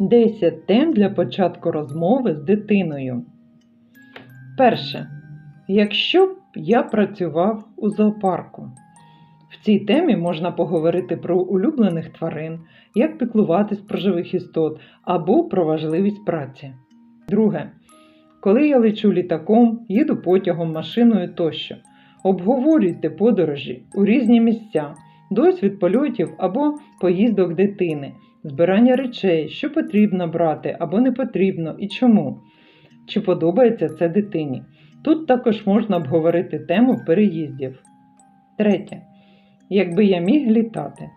10 тем для початку розмови з дитиною. Перше. Якщо б я працював у зоопарку. В цій темі можна поговорити про улюблених тварин, як піклуватись про живих істот або про важливість праці. Друге. Коли я лечу літаком, їду потягом, машиною тощо. Обговорюйте подорожі у різні місця, досвід польотів або поїздок дитини, збирання речей, що потрібно брати або не потрібно і чому. Чи подобається це дитині. Тут також можна обговорити тему переїздів. Третє. Якби я міг літати.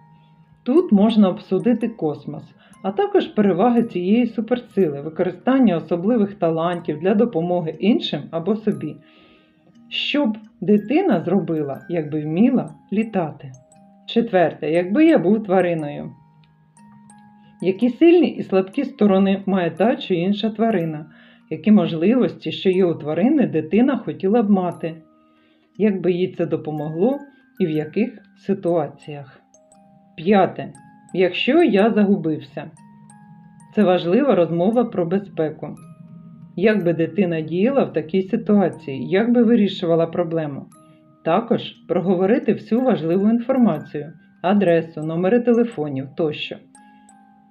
Тут можна обсудити космос, а також переваги цієї суперсили, використання особливих талантів для допомоги іншим або собі. Що б дитина зробила, якби вміла літати? Четверте, якби я був твариною. Які сильні і слабкі сторони має та чи інша тварина, які можливості, що є у тварини, дитина хотіла б мати, як би їй це допомогло і в яких ситуаціях. П'яте. Якщо я загубився. Це важлива розмова про безпеку. Як би дитина діяла в такій ситуації, як би вирішувала проблему. Також проговорити всю важливу інформацію, адресу, номери телефонів тощо.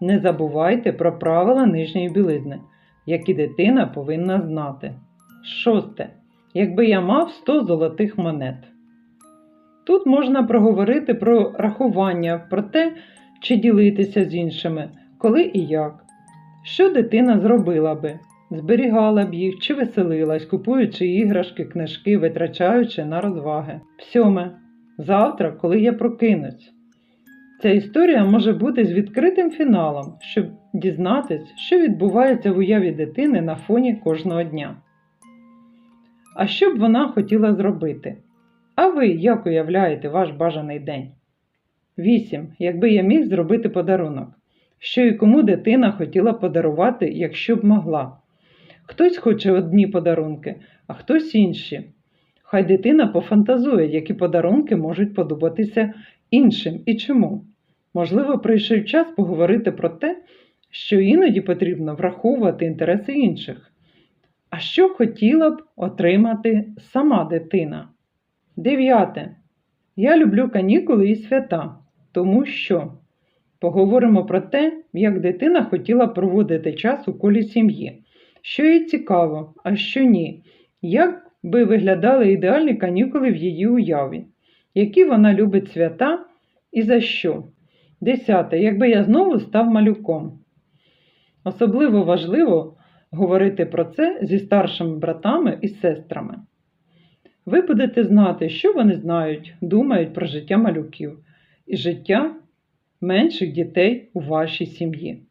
Не забувайте про правила нижньої білизни, які дитина повинна знати. Шосте. Якби я мав 100 золотих монет. Тут можна проговорити про рахування, про те, чи ділитися з іншими, коли і як. Що дитина зробила би? Зберігала б їх чи веселилась, купуючи іграшки, книжки, витрачаючи на розваги. Сьоме. Завтра, коли я прокинусь. Ця історія може бути з відкритим фіналом, щоб дізнатись, що відбувається в уяві дитини на фоні кожного дня. А що б вона хотіла зробити? А ви як уявляєте ваш бажаний день? 8. Якби я міг зробити подарунок. Що і кому дитина хотіла подарувати, якщо б могла. Хтось хоче одні подарунки, а хтось інші. Хай дитина пофантазує, які подарунки можуть подобатися іншим і чому. Можливо, прийшов час поговорити про те, що іноді потрібно враховувати інтереси інших. А що хотіла б отримати сама дитина? Дев'яте. Я люблю канікули і свята, тому що поговоримо про те, як дитина хотіла проводити час у колі сім'ї, що їй цікаво, а що ні, як би виглядали ідеальні канікули в її уяві, які вона любить свята і за що. Десяте. Якби я знову став малюком. Особливо важливо говорити про це зі старшими братами і сестрами. Ви будете знати, що вони знають, думають про життя малюків і життя менших дітей у вашій сім'ї.